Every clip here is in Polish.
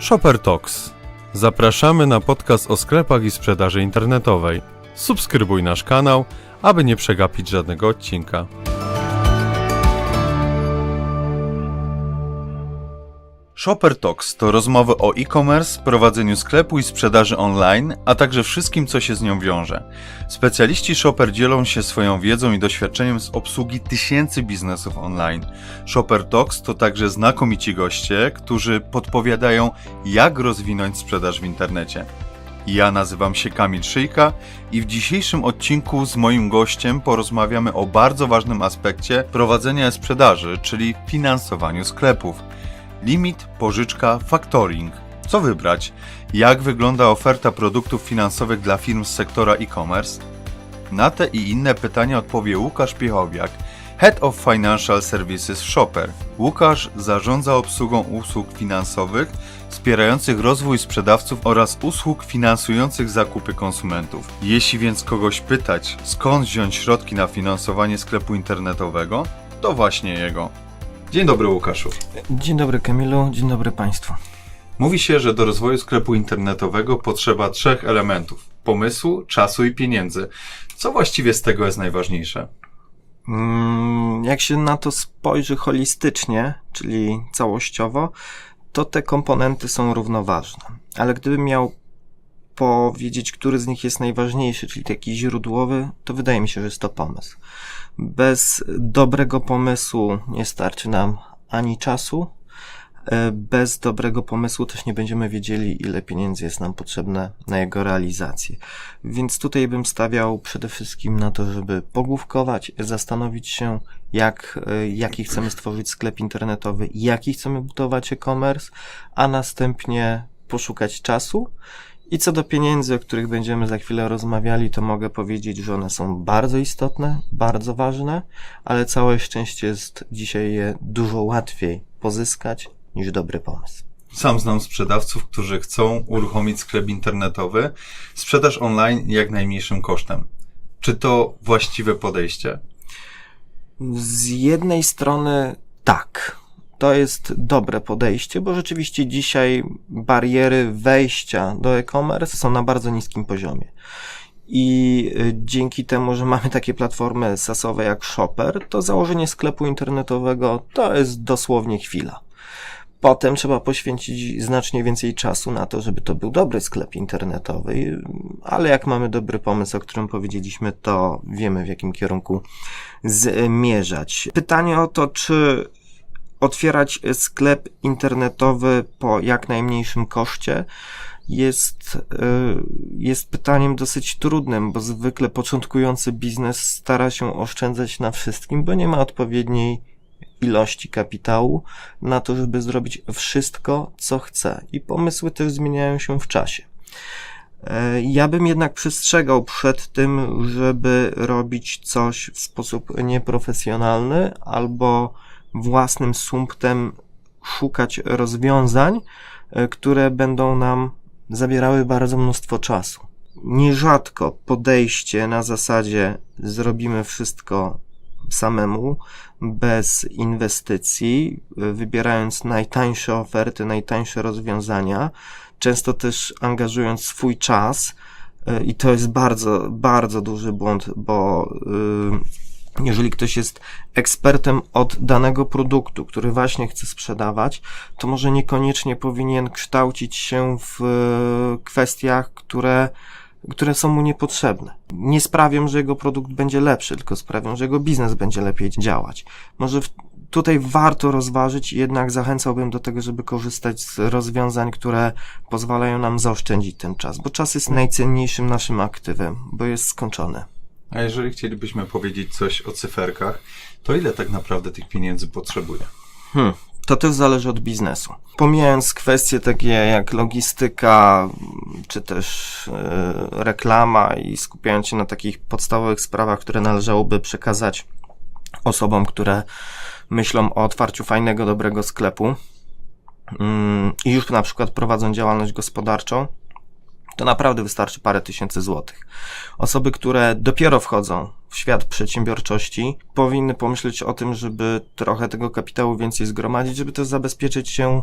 Shopper Talks. Zapraszamy na podcast o sklepach i sprzedaży internetowej. Subskrybuj nasz kanał, aby nie przegapić żadnego odcinka. Shopper Talks to rozmowy o e-commerce, prowadzeniu sklepu i sprzedaży online, a także wszystkim, co się z nią wiąże. Specjaliści Shopper dzielą się swoją wiedzą i doświadczeniem z obsługi tysięcy biznesów online. Shopper Talks to także znakomici goście, którzy podpowiadają, jak rozwinąć sprzedaż w internecie. Ja nazywam się Kamil Szyjka i w dzisiejszym odcinku z moim gościem porozmawiamy o bardzo ważnym aspekcie prowadzenia sprzedaży, czyli finansowaniu sklepów. Limit, pożyczka, factoring. Co wybrać? Jak wygląda oferta produktów finansowych dla firm z sektora e-commerce? Na te i inne pytania odpowie Łukasz Piechowiak, Head of Financial Services Shopper. Łukasz zarządza obsługą usług finansowych wspierających rozwój sprzedawców oraz usług finansujących zakupy konsumentów. Jeśli więc kogoś pytać, skąd wziąć środki na finansowanie sklepu internetowego, to właśnie jego. Dzień dobry Łukaszu. Dzień dobry Kamilu, dzień dobry Państwu. Mówi się, że do rozwoju sklepu internetowego potrzeba trzech elementów: pomysłu, czasu i pieniędzy. Co właściwie z tego jest najważniejsze? Mm, Jak się na to spojrzy holistycznie, czyli całościowo, to te komponenty są równoważne. Ale gdybym miał powiedzieć, który z nich jest najważniejszy, czyli taki źródłowy, to wydaje mi się, że jest to pomysł. Bez dobrego pomysłu nie starczy nam ani czasu, e, bez dobrego pomysłu też nie będziemy wiedzieli, ile pieniędzy jest nam potrzebne na jego realizację. Więc tutaj bym stawiał przede wszystkim na to, żeby pogłówkować, zastanowić się, jak, e, jaki chcemy stworzyć sklep internetowy, jaki chcemy budować e-commerce, a następnie poszukać czasu. I co do pieniędzy, o których będziemy za chwilę rozmawiali, to mogę powiedzieć, że one są bardzo istotne, bardzo ważne, ale całe szczęście jest dzisiaj je dużo łatwiej pozyskać niż dobry pomysł. Sam znam sprzedawców, którzy chcą uruchomić sklep internetowy, sprzedaż online jak najmniejszym kosztem. Czy to właściwe podejście? Z jednej strony tak, to jest dobre podejście, bo rzeczywiście dzisiaj bariery wejścia do e-commerce są na bardzo niskim poziomie. I y, dzięki temu, że mamy takie platformy sasowe jak Shopper, to założenie sklepu internetowego to jest dosłownie chwila. Potem trzeba poświęcić znacznie więcej czasu na to, żeby to był dobry sklep internetowy, ale jak mamy dobry pomysł, o którym powiedzieliśmy, to wiemy w jakim kierunku zmierzać. Pytanie o to, czy otwierać sklep internetowy po jak najmniejszym koszcie jest, y, jest pytaniem dosyć trudnym, bo zwykle początkujący biznes stara się oszczędzać na wszystkim, bo nie ma odpowiedniej ilości kapitału na to, żeby zrobić wszystko, co chce. I pomysły też zmieniają się w czasie. E, Ja bym jednak przestrzegał przed tym, żeby robić coś w sposób nieprofesjonalny albo własnym sumptem szukać rozwiązań, e, które będą nam zabierały bardzo mnóstwo czasu. Nierzadko podejście na zasadzie zrobimy wszystko samemu, bez inwestycji, y, wybierając najtańsze oferty, najtańsze rozwiązania, często też angażując swój czas. y, I to jest bardzo, bardzo duży błąd, bo y, jeżeli ktoś jest ekspertem od danego produktu, który właśnie chce sprzedawać, to może niekoniecznie powinien kształcić się w y, kwestiach, które które są mu niepotrzebne. Nie sprawią, że jego produkt będzie lepszy, tylko sprawią, że jego biznes będzie lepiej działać. Może w, tutaj warto rozważyć, jednak zachęcałbym do tego, żeby korzystać z rozwiązań, które pozwalają nam zaoszczędzić ten czas, bo czas jest najcenniejszym naszym aktywem, bo jest skończony. A jeżeli chcielibyśmy powiedzieć coś o cyferkach, to ile tak naprawdę tych pieniędzy potrzebuje? Hmm. To też zależy od biznesu. Pomijając kwestie takie jak logistyka, czy też yy, reklama i skupiając się na takich podstawowych sprawach, które należałoby przekazać osobom, które myślą o otwarciu fajnego, dobrego sklepu mm, i już na przykład prowadzą działalność gospodarczą, to naprawdę wystarczy parę tysięcy złotych. Osoby, które dopiero wchodzą w świat przedsiębiorczości, powinny pomyśleć o tym, żeby trochę tego kapitału więcej zgromadzić, żeby też zabezpieczyć się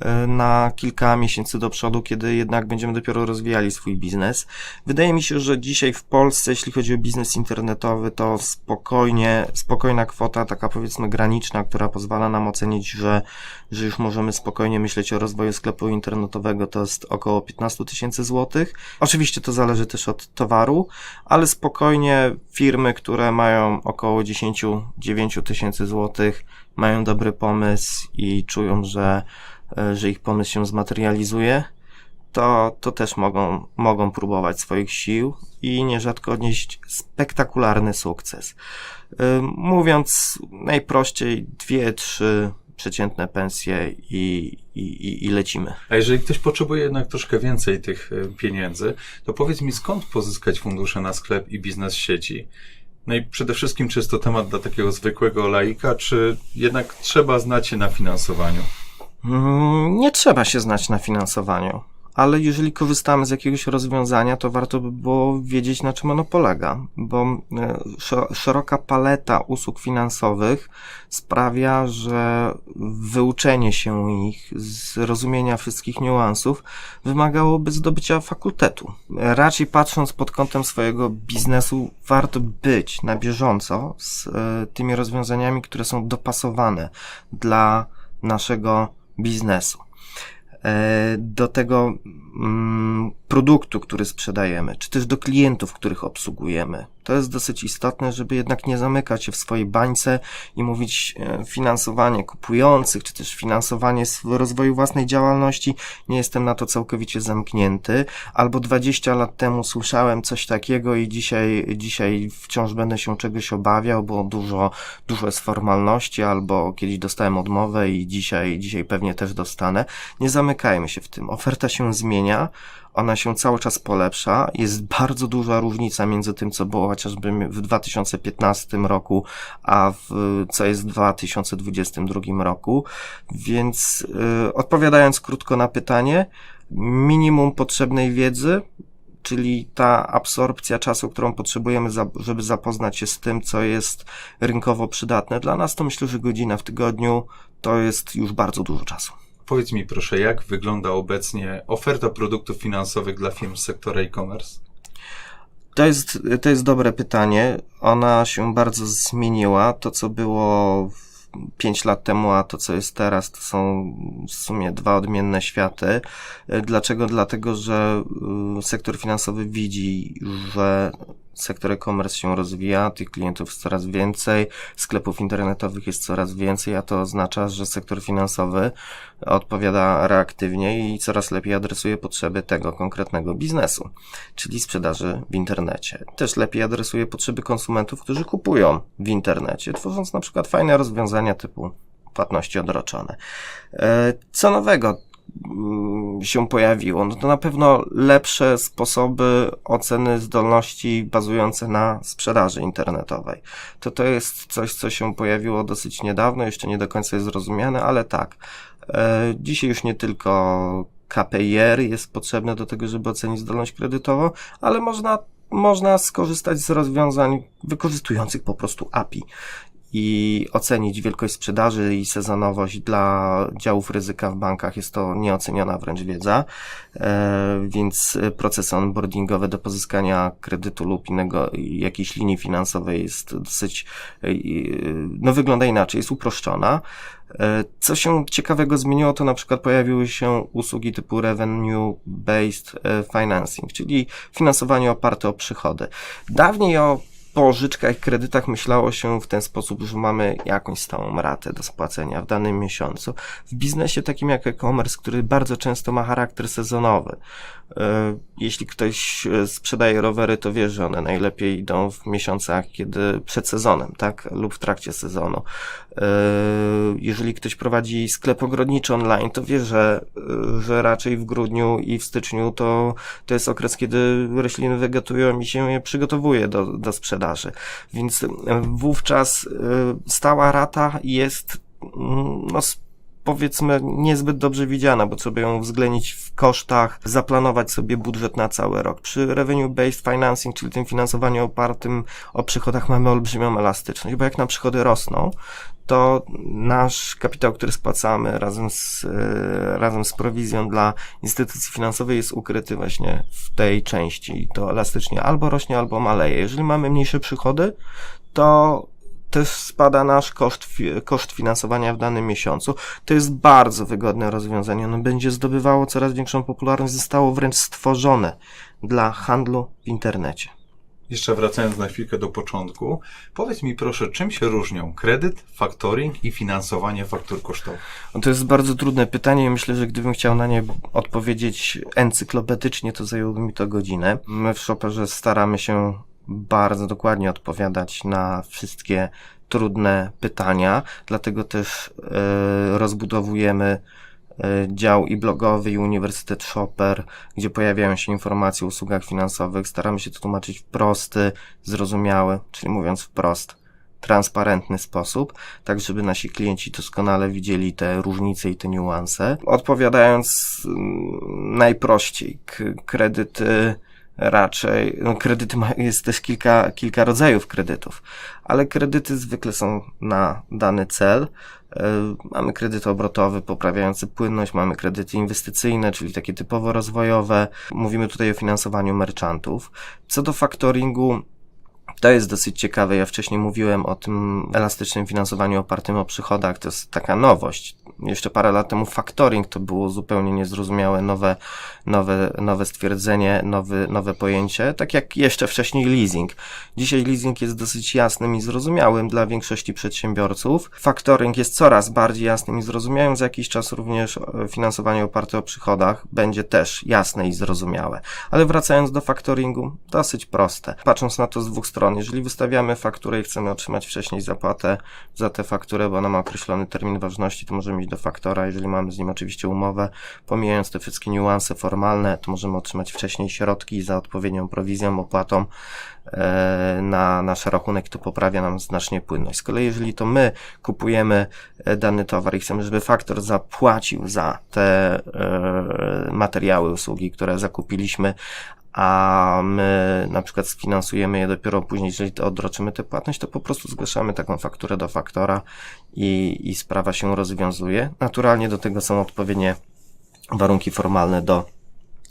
e, na kilka miesięcy do przodu, kiedy jednak będziemy dopiero rozwijali swój biznes. Wydaje mi się, że dzisiaj w Polsce, jeśli chodzi o biznes internetowy, to spokojnie, spokojna kwota, taka powiedzmy graniczna, która pozwala nam ocenić, że, że już możemy spokojnie myśleć o rozwoju sklepu internetowego, to jest około 15 tysięcy złotych. Oczywiście to zależy też od towaru, ale spokojnie firmy, które mają około 10-9 tysięcy złotych, mają dobry pomysł i czują, że, e, że ich pomysł się zmaterializuje, to, to też mogą, mogą próbować swoich sił i nierzadko odnieść spektakularny sukces. Y, Mówiąc najprościej, dwie, trzy przeciętne pensje i, i, i- lecimy. A jeżeli ktoś potrzebuje jednak troszkę więcej tych e, pieniędzy, to powiedz mi skąd pozyskać fundusze na sklep i biznes sieci? No i przede wszystkim, czy jest to temat dla takiego zwykłego laika, czy jednak trzeba znać się na finansowaniu? Mm, Nie trzeba się znać na finansowaniu, ale jeżeli korzystamy z jakiegoś rozwiązania, to warto by było wiedzieć, na czym ono polega, bo e, szeroka paleta usług finansowych sprawia, że wyuczenie się ich, zrozumienia wszystkich niuansów wymagałoby zdobycia fakultetu. Raczej patrząc pod kątem swojego biznesu, warto być na bieżąco z e, tymi rozwiązaniami, które są dopasowane dla naszego biznesu. E, Do tego mm, produktu, który sprzedajemy, czy też do klientów, których obsługujemy. To jest dosyć istotne, żeby jednak nie zamykać się w swojej bańce i mówić e, finansowanie kupujących, czy też finansowanie rozwoju własnej działalności. Nie jestem na to całkowicie zamknięty. Albo 20 lat temu słyszałem coś takiego i dzisiaj, dzisiaj wciąż będę się czegoś obawiał, bo dużo, dużo jest formalności, albo kiedyś dostałem odmowę i dzisiaj, dzisiaj pewnie też dostanę. Nie zamykajmy się w tym. Oferta się zmienia, ona się cały czas polepsza. Jest bardzo duża różnica między tym, co było chociażby w 2015 roku, a w, co jest w 2022 roku. Więc yy, odpowiadając krótko na pytanie, minimum potrzebnej wiedzy, czyli ta absorpcja czasu, którą potrzebujemy, za, żeby zapoznać się z tym, co jest rynkowo przydatne dla nas, to myślę, że godzina w tygodniu to jest już bardzo dużo czasu. Powiedz mi proszę, jak wygląda obecnie oferta produktów finansowych dla firm z sektora e-commerce? To jest, to jest dobre pytanie. Ona się bardzo zmieniła. To, co było 5 lat temu, a to, co jest teraz, to są w sumie dwa odmienne światy. Dlaczego? Dlatego, że y, sektor finansowy widzi, że sektor e-commerce się rozwija, tych klientów coraz więcej, sklepów internetowych jest coraz więcej, a to oznacza, że sektor finansowy odpowiada reaktywnie i coraz lepiej adresuje potrzeby tego konkretnego biznesu, czyli sprzedaży w internecie. Też lepiej adresuje potrzeby konsumentów, którzy kupują w internecie, tworząc na przykład fajne rozwiązania typu płatności odroczone. E, Co nowego się pojawiło? No to na pewno lepsze sposoby oceny zdolności bazujące na sprzedaży internetowej. To to jest coś, co się pojawiło dosyć niedawno, jeszcze nie do końca jest zrozumiane, ale tak. E, Dzisiaj już nie tylko KPIR jest potrzebne do tego, żeby ocenić zdolność kredytową, ale można, można skorzystać z rozwiązań wykorzystujących po prostu API i ocenić wielkość sprzedaży i sezonowość dla działów ryzyka w bankach. Jest to nieoceniona wręcz wiedza, e, więc procesy onboardingowe do pozyskania kredytu lub innego, jakiejś linii finansowej jest dosyć, e, no wygląda inaczej, jest uproszczona. E, Co się ciekawego zmieniło, to na przykład pojawiły się usługi typu Revenue Based Financing, czyli finansowanie oparte o przychody. Dawniej o pożyczkach kredytach myślało się w ten sposób, że mamy jakąś stałą ratę do spłacenia w danym miesiącu. W biznesie takim jak e-commerce, który bardzo często ma charakter sezonowy. E, Jeśli ktoś e, sprzedaje rowery, to wie, że one najlepiej idą w miesiącach, kiedy przed sezonem, tak? Lub w trakcie sezonu. E, Jeżeli ktoś prowadzi sklep ogrodniczy online, to wie, że, że raczej w grudniu i w styczniu to, to jest okres, kiedy rośliny wegetują i się je przygotowuje do, do sprzedaży. Więc wówczas stała rata jest mm, no, powiedzmy niezbyt dobrze widziana, bo trzeba ją uwzględnić w kosztach, zaplanować sobie budżet na cały rok. Przy revenue based financing, czyli tym finansowaniu opartym o przychodach mamy olbrzymią elastyczność, bo jak nam przychody rosną, to nasz kapitał, który spłacamy razem z, e, razem z prowizją dla instytucji finansowej jest ukryty właśnie w tej części. I to elastycznie albo rośnie, albo maleje. Jeżeli mamy mniejsze przychody, to też spada nasz koszt, koszt finansowania w danym miesiącu. To jest bardzo wygodne rozwiązanie. Ono będzie zdobywało coraz większą popularność, zostało wręcz stworzone dla handlu w internecie. Jeszcze wracając na chwilkę do początku, powiedz mi proszę, czym się różnią kredyt, faktoring i finansowanie faktur kosztowych? To jest bardzo trudne pytanie i myślę, że gdybym chciał na nie odpowiedzieć encyklopedycznie, to zajęłoby mi to godzinę. My w Shopperze staramy się bardzo dokładnie odpowiadać na wszystkie trudne pytania, dlatego też e, rozbudowujemy e, dział i blogowy i Uniwersytet Shopper, gdzie pojawiają się informacje o usługach finansowych. Staramy się to tłumaczyć w prosty, zrozumiały, czyli mówiąc wprost, transparentny sposób, tak żeby nasi klienci doskonale widzieli te różnice i te niuanse. Odpowiadając mm, najprościej, kredyty raczej, no kredyty ma, jest też kilka, kilka rodzajów kredytów, ale kredyty zwykle są na dany cel. E, Mamy kredyt obrotowy poprawiający płynność, mamy kredyty inwestycyjne, czyli takie typowo rozwojowe. Mówimy tutaj o finansowaniu merchantów. Co do faktoringu, to jest dosyć ciekawe. Ja wcześniej mówiłem o tym elastycznym finansowaniu opartym o przychodach. To jest taka nowość. Jeszcze parę lat temu faktoring to było zupełnie niezrozumiałe, nowe, nowe, nowe stwierdzenie, nowy, nowe pojęcie. Tak jak jeszcze wcześniej leasing. Dzisiaj leasing jest dosyć jasnym i zrozumiałym dla większości przedsiębiorców. Faktoring jest coraz bardziej jasnym i zrozumiałym. Za jakiś czas również e, finansowanie oparte o przychodach będzie też jasne i zrozumiałe. Ale wracając do faktoringu, dosyć proste. Patrząc na to z dwóch stron, jeżeli wystawiamy fakturę i chcemy otrzymać wcześniej zapłatę za tę fakturę, bo ona ma określony termin ważności, to możemy iść do faktora. Jeżeli mamy z nim oczywiście umowę, pomijając te wszystkie niuanse formalne, to możemy otrzymać wcześniej środki za odpowiednią prowizją, opłatą e, na nasz rachunek, to poprawia nam znacznie płynność. Z kolei jeżeli to my kupujemy e, dany towar i chcemy, żeby faktor zapłacił za te e, materiały, usługi, które zakupiliśmy, a my na przykład sfinansujemy je dopiero później, jeżeli odroczymy tę płatność, to po prostu zgłaszamy taką fakturę do faktora i, i sprawa się rozwiązuje. Naturalnie do tego są odpowiednie warunki formalne do,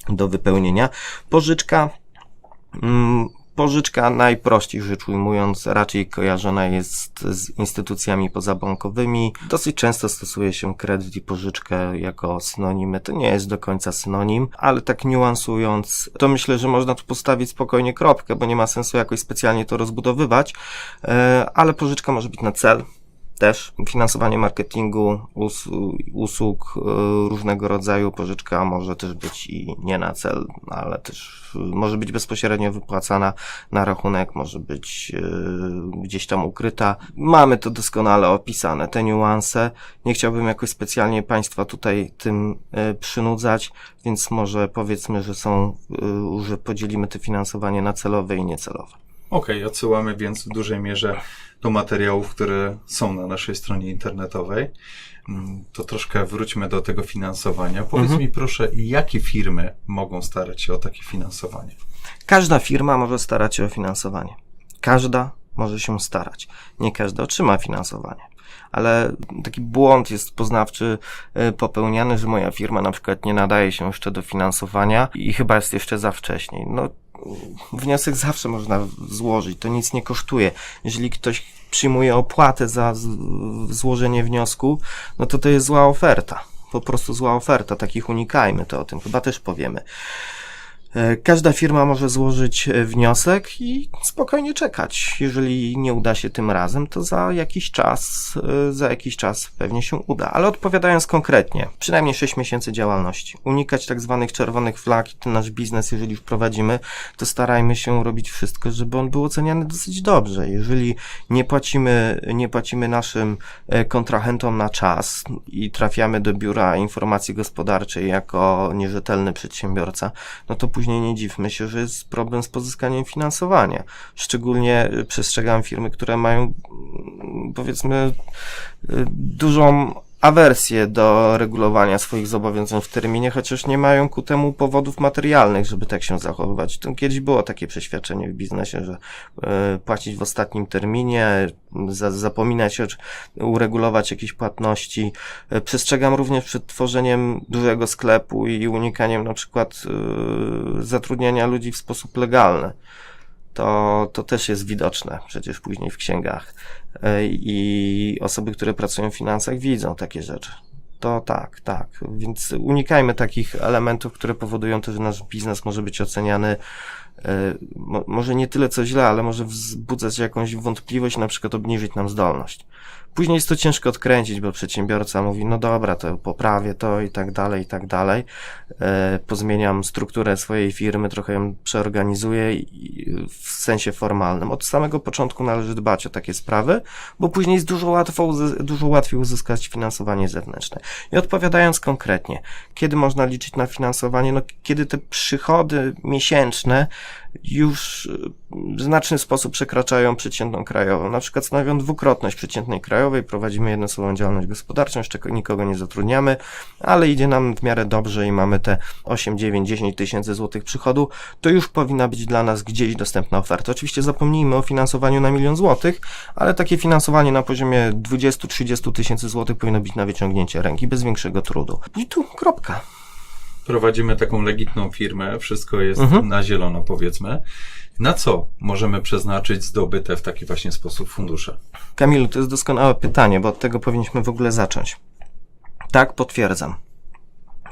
do wypełnienia. Pożyczka, mm, pożyczka najprościej rzecz ujmując raczej kojarzona jest z instytucjami pozabankowymi. Dosyć często stosuje się kredyt i pożyczkę jako synonimy. To nie jest do końca synonim, ale tak niuansując, to myślę, że można tu postawić spokojnie kropkę, bo nie ma sensu jakoś specjalnie to rozbudowywać, e, ale pożyczka może być na cel, też finansowanie marketingu, us usług y, różnego rodzaju. Pożyczka może też być i nie na cel, ale też y, może być bezpośrednio wypłacana na rachunek, może być y, gdzieś tam ukryta. Mamy to doskonale opisane, te niuanse. Nie chciałbym jakoś specjalnie Państwa tutaj tym przynudzać, więc może powiedzmy, że są, że podzielimy to finansowanie na celowe i niecelowe. Okej, odsyłamy więc w dużej mierze do materiałów, które są na naszej stronie internetowej. Mm, To troszkę wróćmy do tego finansowania. Powiedz Mhm. mi proszę, jakie firmy mogą starać się o takie finansowanie? Każda firma może starać się o finansowanie. Każda może się starać. Nie każda otrzyma finansowanie. Ale taki błąd jest poznawczy y, popełniany, że moja firma na przykład nie nadaje się jeszcze do finansowania i chyba jest jeszcze za wcześnie. No, wniosek zawsze można złożyć, to nic nie kosztuje. Jeżeli ktoś przyjmuje opłatę za złożenie wniosku, no to to jest zła oferta. Po prostu zła oferta, takich unikajmy, to o tym chyba też powiemy. E, Każda firma może złożyć e, wniosek i spokojnie czekać. Jeżeli nie uda się tym razem, to za jakiś czas, e, za jakiś czas pewnie się uda. Ale odpowiadając konkretnie, przynajmniej 6 miesięcy działalności. Unikać tak zwanych czerwonych flag ten nasz biznes, jeżeli już prowadzimy, to starajmy się robić wszystko, żeby on był oceniany dosyć dobrze. Jeżeli nie płacimy, nie płacimy naszym kontrahentom na czas i trafiamy do biura informacji gospodarczej jako nierzetelny przedsiębiorca, no to później nie dziwmy się, że jest problem z pozyskaniem finansowania. Szczególnie y, przestrzegam firmy, które mają mm, powiedzmy y, dużą awersję do regulowania swoich zobowiązań w terminie, chociaż nie mają ku temu powodów materialnych, żeby tak się zachowywać. To kiedyś było takie przeświadczenie w biznesie, że e, płacić w ostatnim terminie, za, zapominać o, uregulować jakieś płatności. E, Przestrzegam również przed tworzeniem dużego sklepu i unikaniem na przykład e, zatrudniania ludzi w sposób legalny. To, to też jest widoczne przecież później w księgach. E, I osoby, które pracują w finansach, widzą takie rzeczy. To tak, tak. Więc unikajmy takich elementów, które powodują to, że nasz biznes może być oceniany e, mo, może nie tyle co źle, ale może wzbudzać jakąś wątpliwość, na przykład obniżyć nam zdolność. Później jest to ciężko odkręcić, bo przedsiębiorca mówi, no dobra, to poprawię to i tak dalej, i tak dalej. E, pozmieniam strukturę swojej firmy, trochę ją przeorganizuję w sensie formalnym. Od samego początku należy dbać o takie sprawy, bo później jest dużo, łatwo, dużo łatwiej uzyskać finansowanie zewnętrzne. I odpowiadając konkretnie, kiedy można liczyć na finansowanie? No, kiedy te przychody miesięczne już y, w znaczny sposób przekraczają przeciętną krajową. Na przykład stanowią dwukrotność przeciętnej krajowej, prowadzimy jednoosobową działalność gospodarczą, jeszcze nikogo nie zatrudniamy, ale idzie nam w miarę dobrze i mamy te 8, 9, 10 tysięcy złotych przychodu, to już powinna być dla nas gdzieś dostępna oferta. Oczywiście zapomnijmy o finansowaniu na milion złotych, ale takie finansowanie na poziomie 20-30 tysięcy złotych powinno być na wyciągnięcie ręki, bez większego trudu. I tu kropka. Prowadzimy taką legitną firmę, wszystko jest Mhm. na zielono, powiedzmy. Na co możemy przeznaczyć zdobyte w taki właśnie sposób fundusze? Kamilu, to jest doskonałe pytanie, bo od tego powinniśmy w ogóle zacząć. Tak, potwierdzam.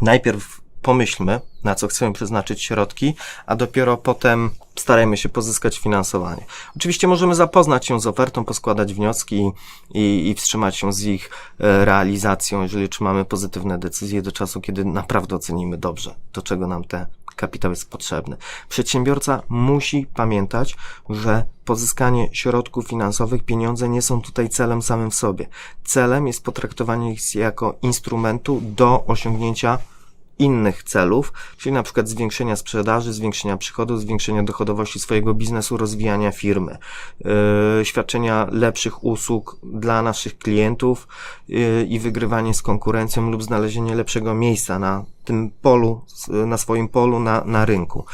Najpierw pomyślmy, na co chcemy przeznaczyć środki, a dopiero potem starajmy się pozyskać finansowanie. Oczywiście możemy zapoznać się z ofertą, poskładać wnioski i, i wstrzymać się z ich e, realizacją, jeżeli otrzymamy pozytywne decyzje do czasu, kiedy naprawdę ocenimy dobrze, do czego nam ten kapitał jest potrzebny. Przedsiębiorca musi pamiętać, że pozyskanie środków finansowych, pieniądze nie są tutaj celem samym w sobie. Celem jest potraktowanie ich jako instrumentu do osiągnięcia innych celów, czyli na przykład zwiększenia sprzedaży, zwiększenia przychodów, zwiększenia dochodowości swojego biznesu, rozwijania firmy, yy, świadczenia lepszych usług dla naszych klientów yy, i wygrywanie z konkurencją lub znalezienie lepszego miejsca na tym polu, na swoim polu, na, na rynku.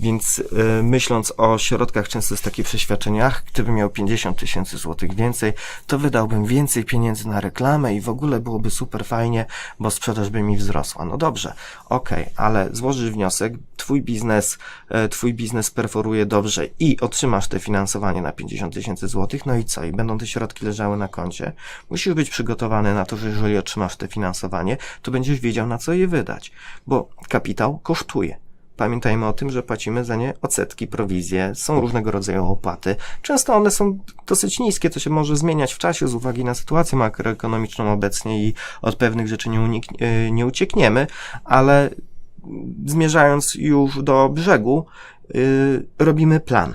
Więc yy, myśląc o środkach, często jest takie przeświadczenie, ach, gdybym miał 50 tysięcy złotych więcej, to wydałbym więcej pieniędzy na reklamę i w ogóle byłoby super fajnie, bo sprzedaż by mi wzrosła. No dobrze, okej, ale złożysz wniosek, twój biznes, e, twój biznes perforuje dobrze i otrzymasz te finansowanie na 50 tysięcy złotych, no i co? I będą te środki leżały na koncie. Musisz być przygotowany na to, że jeżeli otrzymasz te finansowanie, to będziesz wiedział, na co je wydać, bo kapitał kosztuje. Pamiętajmy o tym, że płacimy za nie odsetki, prowizje, są różnego rodzaju opłaty. Często one są dosyć niskie, to się może zmieniać w czasie z uwagi na sytuację makroekonomiczną obecnie i od pewnych rzeczy nie, unik- e, nie uciekniemy, ale zmierzając już do brzegu, yy, robimy plan.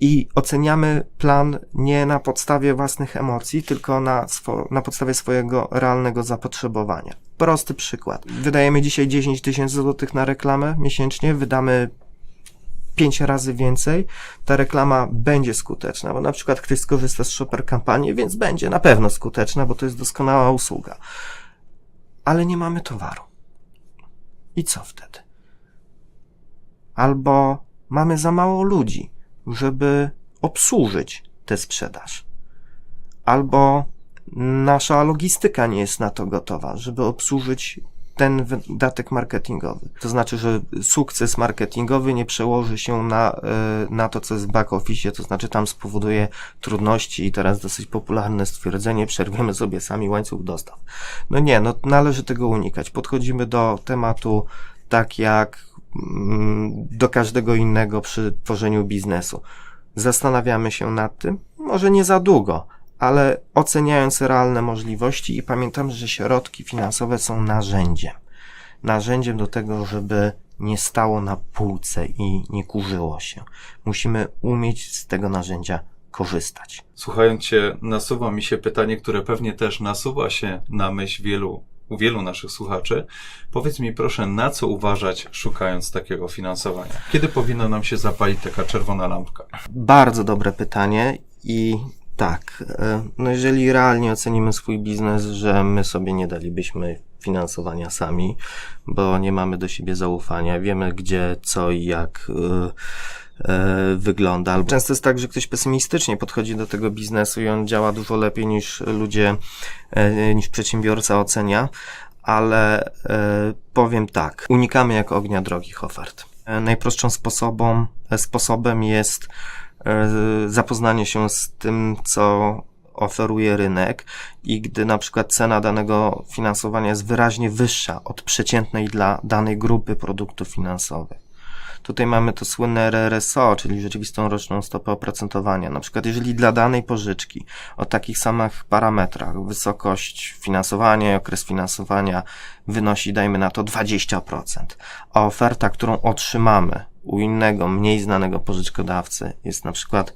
I oceniamy plan nie na podstawie własnych emocji, tylko na, swo- na podstawie swojego realnego zapotrzebowania. Prosty przykład. Wydajemy dzisiaj 10 tysięcy złotych na reklamę miesięcznie, wydamy 5 razy więcej, ta reklama będzie skuteczna, bo na przykład ktoś skorzysta z shopper kampanii, więc będzie na pewno skuteczna, bo to jest doskonała usługa. Ale nie mamy towaru. I co wtedy? Albo mamy za mało ludzi, żeby obsłużyć tę sprzedaż. Albo nasza logistyka nie jest na to gotowa, żeby obsłużyć ten wydatek marketingowy. To znaczy, że sukces marketingowy nie przełoży się na, e, na to, co jest w back office, to znaczy tam spowoduje trudności i teraz dosyć popularne stwierdzenie, przerwiemy sobie sami łańcuch dostaw. No nie, no należy tego unikać. Podchodzimy do tematu tak jak mm, do każdego innego przy tworzeniu biznesu. Zastanawiamy się nad tym, może nie za długo, ale oceniając realne możliwości i pamiętam, że środki finansowe są narzędziem. Narzędziem do tego, żeby nie stało na półce i nie kurzyło się. Musimy umieć z tego narzędzia korzystać. Słuchając Cię, nasuwa mi się pytanie, które pewnie też nasuwa się na myśl wielu, u wielu naszych słuchaczy. Powiedz mi proszę, na co uważać, szukając takiego finansowania? Kiedy powinna nam się zapalić taka czerwona lampka? Bardzo dobre pytanie i Tak. e, No jeżeli realnie ocenimy swój biznes, że my sobie nie dalibyśmy finansowania sami, bo nie mamy do siebie zaufania, wiemy gdzie, co i jak e, e, wygląda. Często jest tak, że ktoś pesymistycznie podchodzi do tego biznesu i on działa dużo lepiej niż ludzie, niż przedsiębiorca ocenia, ale powiem tak, unikamy jak ognia drogich ofert. Najprostszą sposobem, sposobem jest zapoznanie się z tym, co oferuje rynek i gdy na przykład cena danego finansowania jest wyraźnie wyższa od przeciętnej dla danej grupy produktów finansowych. Tutaj mamy to słynne RRSO, czyli rzeczywistą roczną stopę oprocentowania. Na przykład jeżeli dla danej pożyczki o takich samych parametrach wysokość finansowania okres finansowania wynosi, dajmy na to, 20%, a oferta, którą otrzymamy u innego, mniej znanego pożyczkodawcy jest na przykład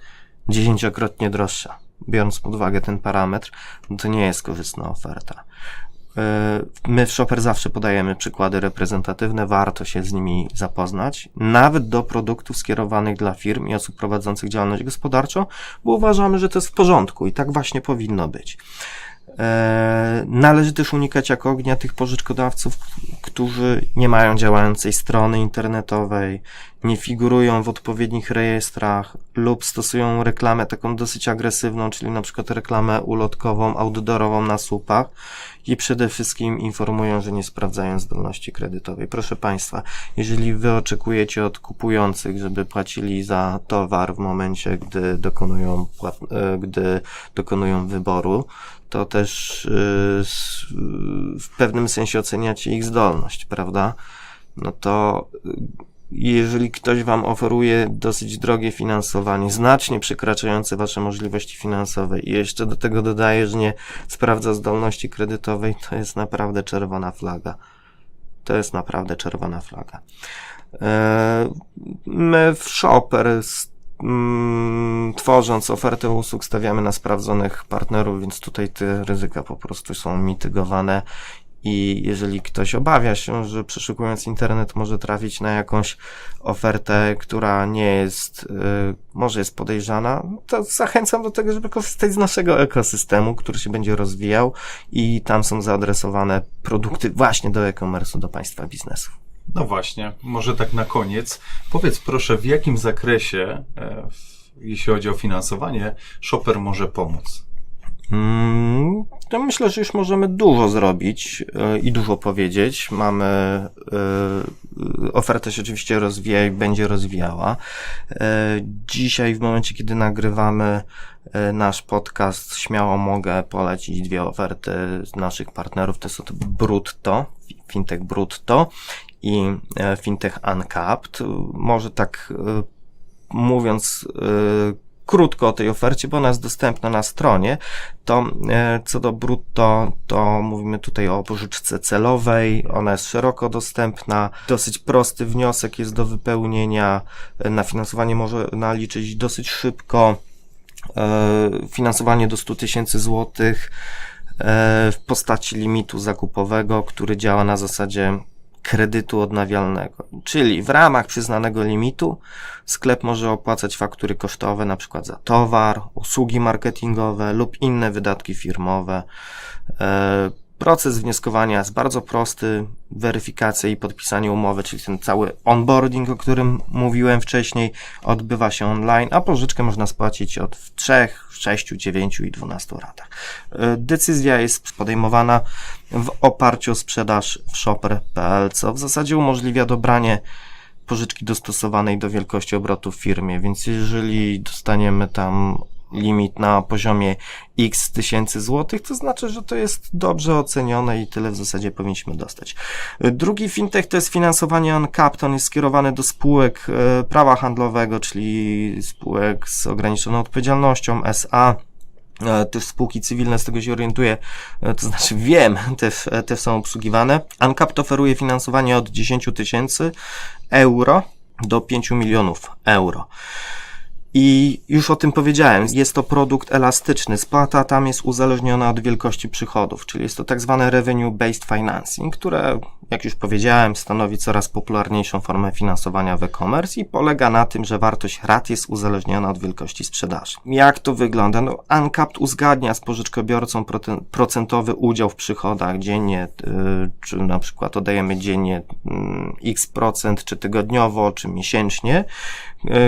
dziesięciokrotnie droższa, biorąc pod uwagę ten parametr, no to nie jest korzystna oferta. Yy, My w Shopper zawsze podajemy przykłady reprezentatywne, warto się z nimi zapoznać, nawet do produktów skierowanych dla firm i osób prowadzących działalność gospodarczą, bo uważamy, że to jest w porządku i tak właśnie powinno być. E, Należy też unikać jak ognia tych pożyczkodawców, którzy nie mają działającej strony internetowej, nie figurują w odpowiednich rejestrach lub stosują reklamę taką dosyć agresywną, czyli na przykład reklamę ulotkową, outdoorową na słupach i przede wszystkim informują, że nie sprawdzają zdolności kredytowej. Proszę Państwa, jeżeli Wy oczekujecie od kupujących, żeby płacili za towar w momencie, gdy dokonują, e, gdy dokonują wyboru, to też y, w pewnym sensie oceniacie ich zdolność, prawda? No to y, jeżeli ktoś Wam oferuje dosyć drogie finansowanie, znacznie przekraczające Wasze możliwości finansowe i jeszcze do tego dodaje, że nie sprawdza zdolności kredytowej, to jest naprawdę czerwona flaga. To jest naprawdę czerwona flaga. E, My w Shopper tworząc ofertę usług stawiamy na sprawdzonych partnerów, więc tutaj te ryzyka po prostu są mitygowane i jeżeli ktoś obawia się, że przeszukując internet może trafić na jakąś ofertę, która nie jest, y, może jest podejrzana, to zachęcam do tego, żeby korzystać z naszego ekosystemu, który się będzie rozwijał i tam są zaadresowane produkty właśnie do e-commerce, do państwa biznesu. No właśnie, może tak na koniec. Powiedz proszę, w jakim zakresie, e, jeśli chodzi o finansowanie, shopper może pomóc? Mm, To myślę, że już możemy dużo zrobić e, i dużo powiedzieć. Mamy, e, oferta się oczywiście rozwija i będzie rozwijała. Dzisiaj, w momencie, kiedy nagrywamy nasz podcast, śmiało mogę polecić dwie oferty naszych partnerów. To jest od Brutto, Fintech Brutto i e, Fintech Uncapped. Może tak e, mówiąc e, krótko o tej ofercie, bo ona jest dostępna na stronie, to co do brutto, to mówimy tutaj o pożyczce celowej, ona jest szeroko dostępna, dosyć prosty wniosek jest do wypełnienia, na finansowanie może naliczyć dosyć szybko, finansowanie do 100 tysięcy złotych w postaci limitu zakupowego, który działa na zasadzie kredytu odnawialnego. Czyli w ramach przyznanego limitu sklep może opłacać faktury kosztowe, na przykład za towar, usługi marketingowe lub inne wydatki firmowe. E, Proces wnioskowania jest bardzo prosty. Weryfikacja i podpisanie umowy, czyli ten cały onboarding, o którym mówiłem wcześniej, odbywa się online, a pożyczkę można spłacić od w 3, 6, 9 i 12 ratach. E, Decyzja jest podejmowana w oparciu o sprzedaż w shopper.pl, co w zasadzie umożliwia dobranie pożyczki dostosowanej do wielkości obrotu w firmie, więc jeżeli dostaniemy tam limit na poziomie x tysięcy złotych, to znaczy, że to jest dobrze ocenione i tyle w zasadzie powinniśmy dostać. Drugi fintech to jest finansowanie uncapped, on jest skierowany do spółek e, prawa handlowego, czyli spółek z ograniczoną odpowiedzialnością, SA, też spółki cywilne, z tego się orientuję, e, to znaczy wiem, też, e, też są obsługiwane. Uncapped oferuje finansowanie od 10 tysięcy euro do 5 milionów euro. I już o tym powiedziałem, jest to produkt elastyczny. Spłata tam jest uzależniona od wielkości przychodów, czyli jest to tak zwane revenue based financing, które, jak już powiedziałem, stanowi coraz popularniejszą formę finansowania w e-commerce i polega na tym, że wartość rat jest uzależniona od wielkości sprzedaży. Jak to wygląda? No, Uncapped uzgadnia z pożyczkobiorcą procentowy udział w przychodach dziennie, yy, czy na przykład oddajemy dziennie mm, x procent, czy tygodniowo, czy miesięcznie,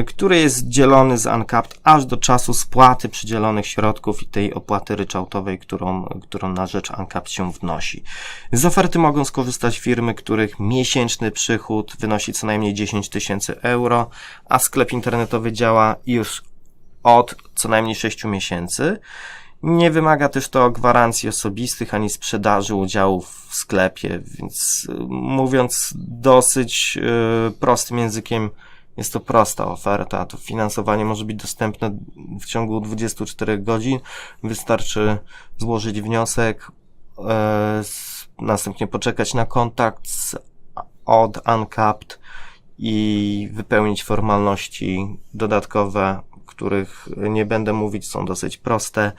który jest dzielony z Uncapped aż do czasu spłaty przydzielonych środków i tej opłaty ryczałtowej, którą, którą na rzecz Uncapped się wnosi. Z oferty mogą skorzystać firmy, których miesięczny przychód wynosi co najmniej 10 tysięcy euro, a sklep internetowy działa już od co najmniej 6 miesięcy. Nie wymaga też to gwarancji osobistych ani sprzedaży udziałów w sklepie, więc y, mówiąc dosyć y, prostym językiem, jest to prosta oferta. To finansowanie może być dostępne w ciągu 24 godzin. Wystarczy złożyć wniosek, e, następnie poczekać na kontakt z, od Uncapped i wypełnić formalności dodatkowe, których nie będę mówić, są dosyć proste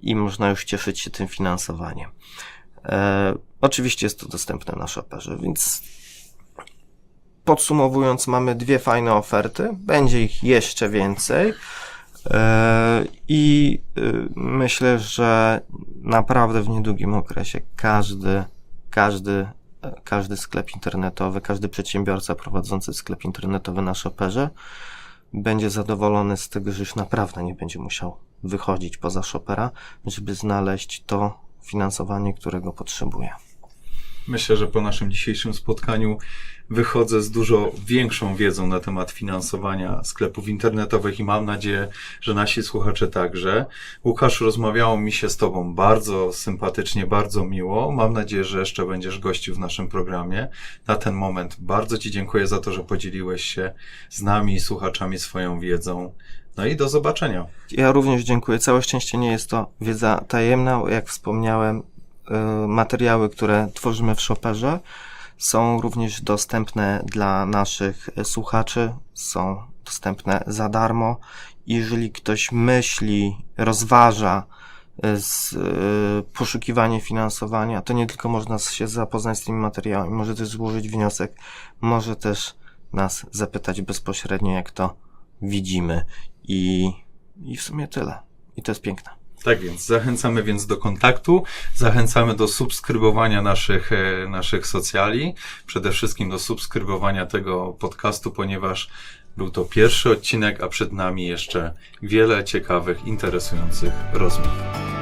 i można już cieszyć się tym finansowaniem. E, oczywiście jest to dostępne na shopperze, więc podsumowując, mamy dwie fajne oferty, będzie ich jeszcze więcej. E, I y, myślę, że naprawdę w niedługim okresie każdy, każdy, e, każdy sklep internetowy, każdy przedsiębiorca prowadzący sklep internetowy na shopperze będzie zadowolony z tego, że już naprawdę nie będzie musiał wychodzić poza shopera, żeby znaleźć to finansowanie, którego potrzebuje. Myślę, że po naszym dzisiejszym spotkaniu wychodzę z dużo większą wiedzą na temat finansowania sklepów internetowych i mam nadzieję, że nasi słuchacze także. Łukasz, rozmawiało mi się z Tobą bardzo sympatycznie, bardzo miło. Mam nadzieję, że jeszcze będziesz gościł w naszym programie. Na ten moment bardzo Ci dziękuję za to, że podzieliłeś się z nami i słuchaczami swoją wiedzą. No i do zobaczenia. Ja również dziękuję. Całe szczęście nie jest to wiedza tajemna. Jak wspomniałem, materiały, które tworzymy w shopperze, są również dostępne dla naszych słuchaczy, są dostępne za darmo. Jeżeli ktoś myśli, rozważa e, z, e, poszukiwanie finansowania, to nie tylko można się zapoznać z tymi materiałami, może też złożyć wniosek, może też nas zapytać bezpośrednio, jak to widzimy. I, I w sumie tyle. I to jest piękne. Tak więc zachęcamy więc do kontaktu, zachęcamy do subskrybowania naszych, e, naszych socjali, przede wszystkim do subskrybowania tego podcastu, ponieważ był to pierwszy odcinek, a przed nami jeszcze wiele ciekawych, interesujących rozmów.